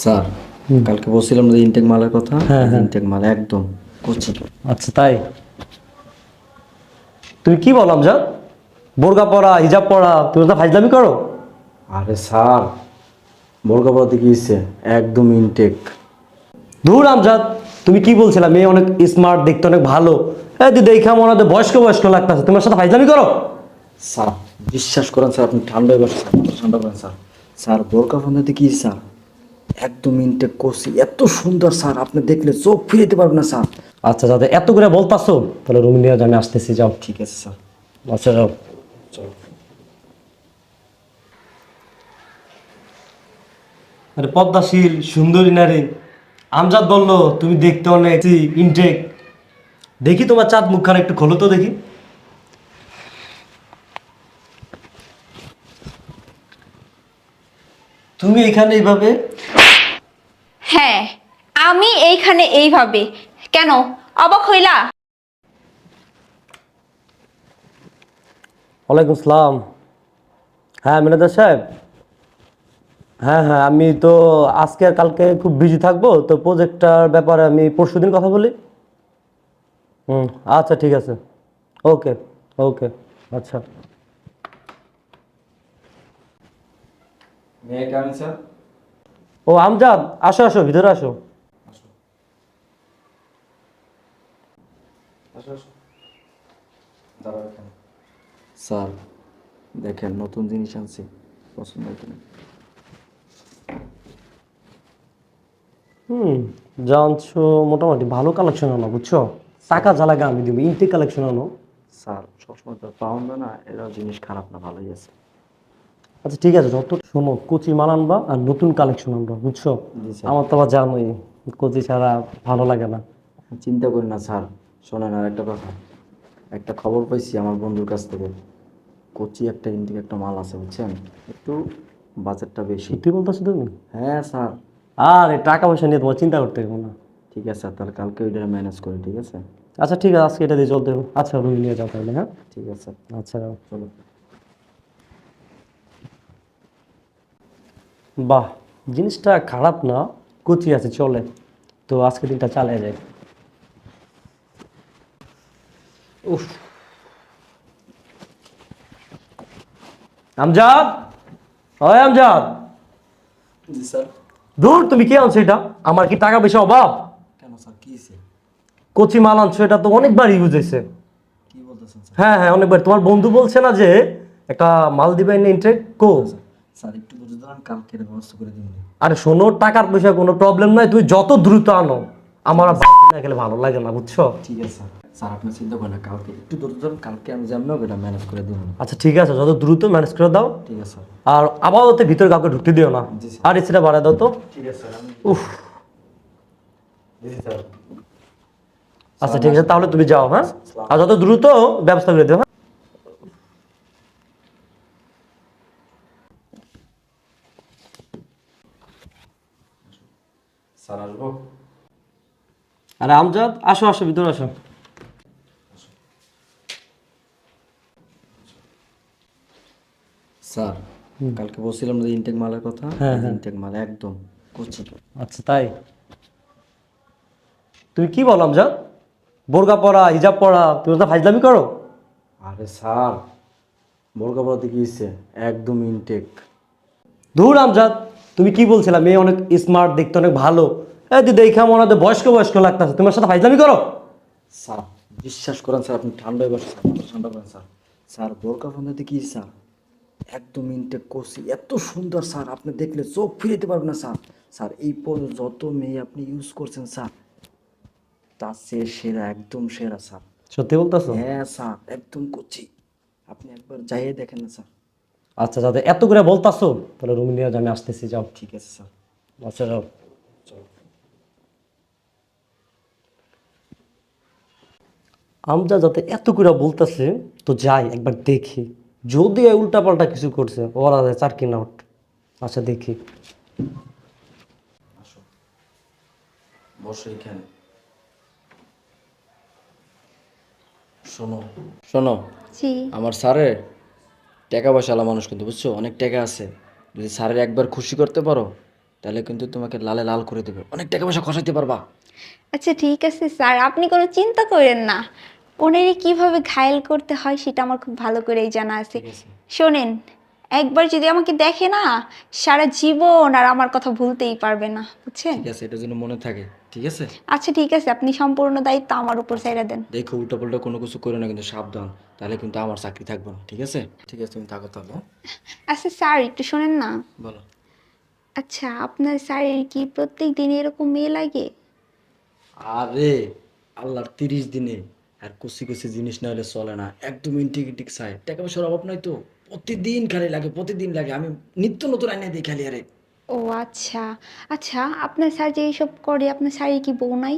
Sir কালকে বলছিলাম যে ইনটেক মালের কথা হ্যাঁ, হ্যাঁ। ইনটেক মাল একদম করছি আচ্ছা তাই? তুমি কি বললাম যা বোরকা পরা হিজাব পরা তুমি তো ফাইজলামি করো? আরে স্যার বোরকাপড়া দেখিয়েছে একদম ইনটেক দূর আমজাদ তুমি কি বলছিলা? মেয়ে অনেক স্মার্ট দেখতে অনেক ভালো। এই তুই দেখা মনে হয় বয়স্ক বয়স্ক লাগতেছে। তোমার সাথে ফাইজলামি করো? স্যার বিশ্বাস করেন স্যার আপনি ঠান্ডায় বসে ঠান্ডা করেন স্যার। স্যার বোরকা ফোনে কি স্যার? একদম ইনটেক করছি। এত সুন্দর স্যার। আপনি দেখলে চোখ ফিরেতে পারবেন না স্যার। আচ্ছা যাতে এত করে বলতাছো তাহলে রুম নিয়ে আমি আসতেছি যাও। ঠিক আছে স্যার। আচ্ছা যাও। চলো। আরে পদ্মাশীল সুন্দরী নারী। আমজাদ বলল তুমি দেখতে অনেক ইনটেক দেখি তোমার চাঁদ মুখখানা একটু খোলো তো দেখি। তুমি এখানে এইভাবে হ্যাঁ আমি এইখানে এইভাবে। কেন? অবাক হইলা? ওয়ালাইকুম আসসালাম। হ্যাঁ ম্যানেজার সাহেব। হ্যাঁ হ্যাঁ আমি তো আজকে আর কালকে খুব বিজি থাকব তো প্রজেক্টটার ব্যাপারে আমি পরশুদিন কথা বলি। হুম আচ্ছা ঠিক আছে। ওকে ওকে আচ্ছা। মেয়ে কেমন স্যার ও আমজাদ আসো আসো ভিতরে আসো আসো আসো দাঁড়াও এখানে স্যার দেখেন নতুন জিনিস আনছি। পছন্দ হতো না। হুম জানছো মোটামুটি ভালো কালেকশন আনো বুঝছ? টাকা জ্বালাগা আমি দিব ইনটি কালেকশন আনো। স্যার সবসময় তো পাউন না না এরা জিনিস খারাপ না ভালোই আছে। আচ্ছা ঠিক আছে যত শোনো কোচি মাল আনবা আর নতুন কালেকশন আনবা বুঝছ? আমার তো আবার জানোই কোচি ছাড়া ভালো লাগে না। চিন্তা করি না স্যার। শোনেন আর একটা কথা। একটা খবর পাইছি আমার বন্ধুর কাছ থেকে। কোচি একটা ইন্ডিক একটা মাল আছে বুঝছেন? একটু বাজেটটা বেশি। সত্যি বলতেছো তুমি? হ্যাঁ স্যার। আর এই টাকা পয়সা নিয়ে তোমার চিন্তা করতে হবে না। ঠিক আছে স্যার তাহলে কালকে ওইটা ম্যানেজ করি ঠিক আছে? আচ্ছা ঠিক আছে আজকে এটা দিয়ে চলতে হবে আচ্ছা রুম নিয়ে যাও তাহলে হ্যাঁ? ঠিক আছে আচ্ছা যাও। চলো। বাহ জিনিসটা খারাপ না কুচি আছে চলে। তো আজকে দিনটা চালিয়ে যায় উফ। আমজাদ? হয় আমজাদ? জি স্যার। দূর তুমি কি আনছো এটা? আমার কি টাকা পয়সা অভাব? কেন স্যার? কী কচি মাল আনছো এটা তো অনেকবার ইউজ হয়েছে। কী বলতেছেন স্যার? হ্যাঁ হ্যাঁ অনেকবার। তোমার বন্ধু বলছে না যে একটা মাল দিবে ইন্টারেক কো? স্যার একটু ধৈর্য ধরেন কালকে ব্যবস্থা করে দিন আরে শোনো টাকার পয়সা কোনো প্রবলেম নাই তুই যত দ্রুত আনো আমার আর না গেলে ভালো লাগে না বুঝছ? ঠিক আছে স্যার। স্যার আপনি চিন্তা করেন না কালকে একটু ধরেন কালকে আমি যেমন হোক এটা ম্যানেজ করে দিন আচ্ছা ঠিক আছে যত দ্রুত ম্যানেজ করে দাও। ঠিক আছে আর আপাতত ভিতরে কাউকে ঢুকতে দিও না। আর এসিটা বাড়ায় দাও তো। ঠিক আছে উফ। আচ্ছা ঠিক আছে তাহলে তুমি যাও হ্যাঁ? আর যত দ্রুত ব্যবস্থা করে দিও হ্যাঁ? স্যার আসব? আরে আমজাদ আসো আসো ভিতরে আসো। স্যার কালকে বলছিলাম যে ইনটেক মালের কথা হ্যাঁ, হ্যাঁ। ইনটেক মাল একদম করছি আচ্ছা তাই? তুমি কি বল আমজাদ? বোরকা পরা হিজাব পরা তুমি তো ফাইজলামি করো? আরে স্যার বোরকাপড়া দেখিয়েছে একদম ইনটেক দূর আমজাদ তুমি কি বলছিলা মেয়ে অনেক স্মার্ট দেখতে অনেক ভালো। এই তুই দেখা মনে হয় বয়স্ক বয়স্ক লাগতেছে তোমার সাথে ফাইজলামি করো? স্যার বিশ্বাস করেন স্যার আপনি ঠান্ডায় বসে ঠান্ডা করেন স্যার। স্যার বোরকা ফোনে দেখি স্যার। একদম ইনটেক করছি এত সুন্দর স্যার আপনি দেখলে চোখ ফিরেতে পারবেন না স্যার স্যার এই পর্যন্ত যত মেয়ে আপনি ইউজ করছেন স্যার তার সে সেরা একদম সেরা স্যার সত্যি বলতেছো? হ্যাঁ স্যার একদম করছি। আপনি একবার যাইয়ে দেখেন না স্যার আচ্ছা যাতে এত করে বলতাছো তাহলে রুম নিয়ে আমি আসতেছি যাও। ঠিক আছে স্যার আচ্ছা যাও। আমজা যাতে এত করে বলতেছে তো যাই একবার দেখি। যদি উল্টা পাল্টা কিছু করছে ওরা যায় চার কিনা আউট আচ্ছা দেখি। বসো এখানে। শোনো। শোনো জি। আমার স্যারের টাকা পয়সাওয়ালা মানুষ কিন্তু বুঝছ? অনেক টাকা আছে। যদি স্যারের একবার খুশি করতে পারো তাহলে কিন্তু তোমাকে লালে লাল করে দেবে। অনেক টাকা পয়সা খসাইতে পারবা। আচ্ছা ঠিক আছে স্যার। আপনি কোনো চিন্তা করেন না। ওনারই কীভাবে ঘায়েল করতে হয় সেটা আমার খুব ভালো করেই জানা আছে। শোনেন একবার যদি আমাকে দেখে না সারা জীবন আর আমার কথা ভুলতেই পারবে না বুঝছেন? ঠিক আছে এটার জন্য মনে থাকে ঠিক আছে? আচ্ছা ঠিক আছে আপনি সম্পূর্ণ দায়িত্ব আমার উপর ছেড়ে দেন। দেখো উল্টো পাল্টা কোনো কিছু করো না কিন্তু সাবধান তাহলে কিন্তু আমার চাকরি থাকবে না ঠিক আছে? ঠিক আছে তুমি থাকো তাহলে হ্যাঁ? আচ্ছা স্যার একটু শোনেন না। বলো। আচ্ছা আপনার স্যারের কি প্রত্যেক দিন এরকম মেয়ে লাগে? আরে আল্লাহর তিরিশ দিনে। আর কুচি কুচি জিনিস না হলে চলে না। একদম ইন্টিগ্রেটিক চাই টাকা পয়সার অভাব নাই তো? প্রতিদিন খালি লাগে প্রতিদিন লাগে। আমি নিত্য নতুন আইনে দিই খালি আরে। ও আচ্ছা। আচ্ছা আপনার স্যার যে এইসব করে আপনার স্যারের কি বউ নাই?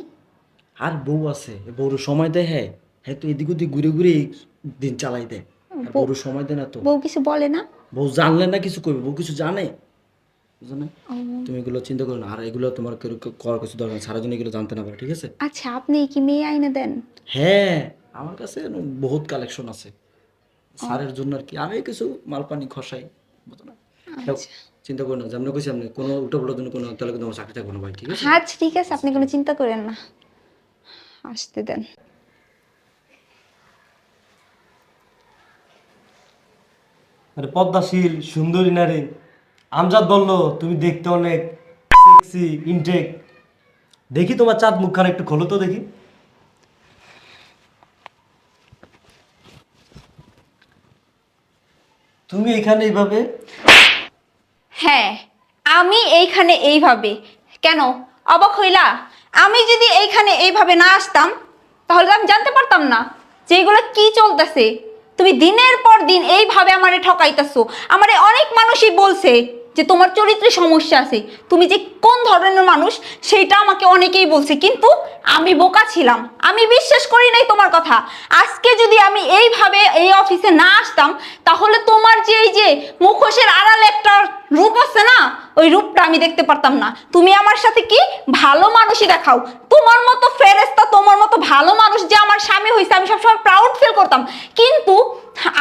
আর বউ আছে। বউর সময় দেয় হ্যাঁ। হ্যাঁ তো এদিক ওদিক ঘুরে ঘুরে এই দিন চালাই দেয়। আর বউর সময় দেয় না তো। বউ কিছু বলে না? বউ জানলে না কিছু করবে বউ কিছু জানে? বুঝো তুমি এগুলো চিন্তা করো না। আর এগুলো তোমার করার কিছু দরকার। সারাদিন এগুলো জানতে না পারে ঠিক আছে? আচ্ছা আপনি কি মেয়ে আইনে দেন? হ্যাঁ আমার কাছে বহুত কালেকশন আছে। সারের জন্য আর কি। আমি কিছু মালপানি খসাই বুঝো না চিন্তা করো না। যেমন কইছি আপনি কোনো উল্টোপাল্টার জন্য কোনো তাহলে কিন্তু আমার চাকরি থাকবে না ভাই ঠিক আছে? আচ্ছা ঠিক আছে। আপনি কোনো চিন্তা করেন না। আসতে দেন। আরে পদ্মাশীল সুন্দরী নারী। আমজাদ বলল, তুমি দেখতে অনেক সেক্সি ইনটেক দেখি তোমার চাঁদ মুখখানা একটু খোলো তো দেখি। তুমি এখানে এইভাবে? হ্যাঁ আমি এইখানে এইভাবে। কেন? অবাক হইলা? আমি যদি এইখানে এইভাবে না আসতাম, তাহলে আমি জানতে পারতাম না যে এগুলো কি চলতেছে। তুমি দিনের পর দিন এইভাবে আমারে ঠকাইতেছো। আমারে অনেক মানুষই বলছে যে তোমার চরিত্রে সমস্যা আছে, তুমি যে কোন ধরনের মানুষ সেটা আমাকে অনেকেই বলছে, কিন্তু আমি বোকা ছিলাম। আমি বিশ্বাস করি নাই তোমার কথা। আজকে যদি আমি এইভাবে এই অফিসে না আসতাম, তাহলে তোমার যে এই যে মুখোশের আড়ালে একটা রূপ আছে না, ওই রূপটা আমি দেখতে পারতাম না। তুমি আমার সাথে কি ভালো মানুষই দেখাও। তোমার মতো ফেরেস্তা তোমার মতো ভালো মানুষ যে আমার স্বামী হয়েছে আমি সবসময় প্রাউড ফিল করতাম। কিন্তু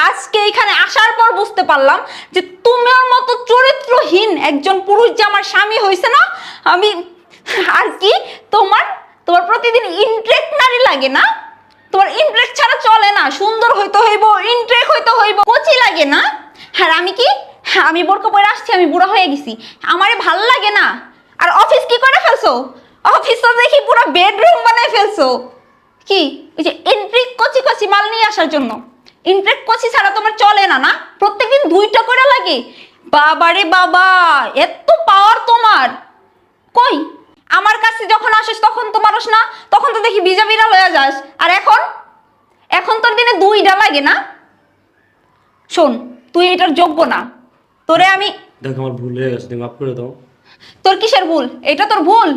আজকে এখানে আসার পর বুঝতে পারলাম যে তোমার মতো চরিত্রহীন একজন পুরুষ যে আমার স্বামী হয়েছে না, আমি আর কি তোমার তোমার প্রতিদিন ইন্ট্রেক নারী লাগে না? তোমার ইন্ট্রেক ছাড়া চলে না, সুন্দর হইতে হইব ইন্ট্রেক হইতে হইব, কচি লাগে না? আর আমি কি? আমি বোরকা পরে আসছি, আমি বুড়া হয়ে গেছি। আমারে ভালো লাগে না। আর অফিস কি করে ফেলছো? অফিস তো দেখি পুরো বেডরুম বানায় ফেলছো। কি? ওই যে ইন্ট্রিক কচি কচি মাল নিয়ে আসার জন্য। ইন্ট্রিক কচি ছাড়া তোমার চলে না না? প্রত্যেকদিন দুইটা করে লাগে। বাবারে বাবা এত পাওয়ার তোমার। কই? আমার কাছে যখন আসিস তখন তো মানুষ না তখন তো দেখি ভিজা বিড়াল হয়ে যাস। আর এখন? এখন তোর দিনে দুইটা লাগে না? শোন তুই এটার যোগ্য না। তোরে আমি দেখো আমার ভুল হয়ে গেছে তুমি মাফ করে দাও। তোর কিসের ভুল? এটা তোর ভুল।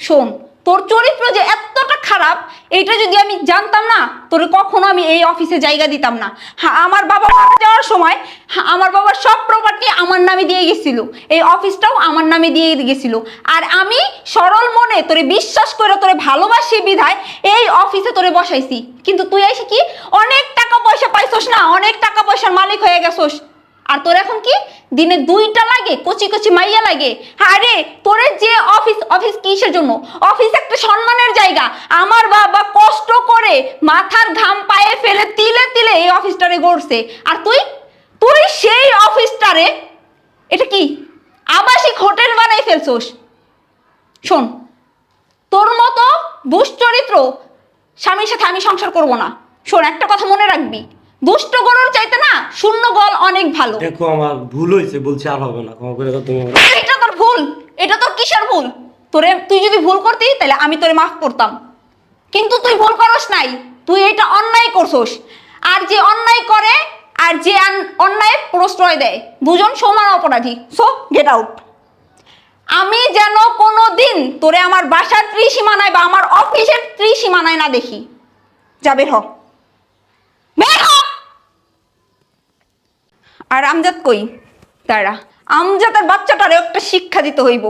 শোন তোর চরিত্র যে খারাপ এটা যদি আমি জানতাম না তোর কখনো আমি এই অফিসে জায়গা দিতাম না। হ্যাঁ আমার বাবা মারা যাওয়ার সময় হ্যাঁ, আমার বাবার সব প্রপার্টি আমার নামে দিয়ে গেছিল। এই অফিসটাও আমার নামে দিয়ে গেছিল। আর আমি সরল মনে তোরে বিশ্বাস করে তোরে ভালোবাসি বিধায় এই অফিসে তোরে বসাইছি। কিন্তু তুই এসে কি? অনেক টাকা পয়সা পাইছস না? অনেক টাকা পয়সার মালিক হয়ে গেছস। আর তোর এখন কি দিনে দুইটা লাগে, কচি কচি মাইয়া লাগে। আরে, তোরে যে অফিস অফিস কিসের জন্য? অফিস একটা সম্মানের জায়গা। আমার বাবা কষ্ট করে মাথার ঘাম পায়ে ফেলে তিলে তিলে এই অফিসটারে গড়ছে। আর তুই? তুই সেই অফিসটারে, এটা কি? আবাসিক হোটেল বানাই ফেলছোস। শোন, তোর মতো দুশ্চরিত্র স্বামীর সাথে আমি সংসার করব না। শোন, একটা কথা মনে রাখবি। দুষ্ট গরুর চাইতে না অনেক ভালো। দেখো আমার ভুল হয়েছে বলছি আর হবে না ক্ষমা করে দাও তুমি আমার- এটা তোর ভুল এটা তোর কিসের ভুল? তোরে তুই যদি ভুল করতি তাহলে আমি তোরে মাফ করতাম। কিন্তু তুই ভুল করস নাই তুই এটা অন্যায় করছস। আর যে অন্যায় করে আর যে অন্যায় প্রশ্রয় দেয়। দুজন সমান অপরাধী। সো গেট আউট আমি যেন কোনো দিন তোরে আমার বাসার ত্রিসীমানায় বা আমার অফিসের ত্রিসীমানায় না দেখি। যা বের হ বের হ আর আমজাদ কই? তারা আমজাদের বাচ্চাটারও একটা শিক্ষা দিতে হইব।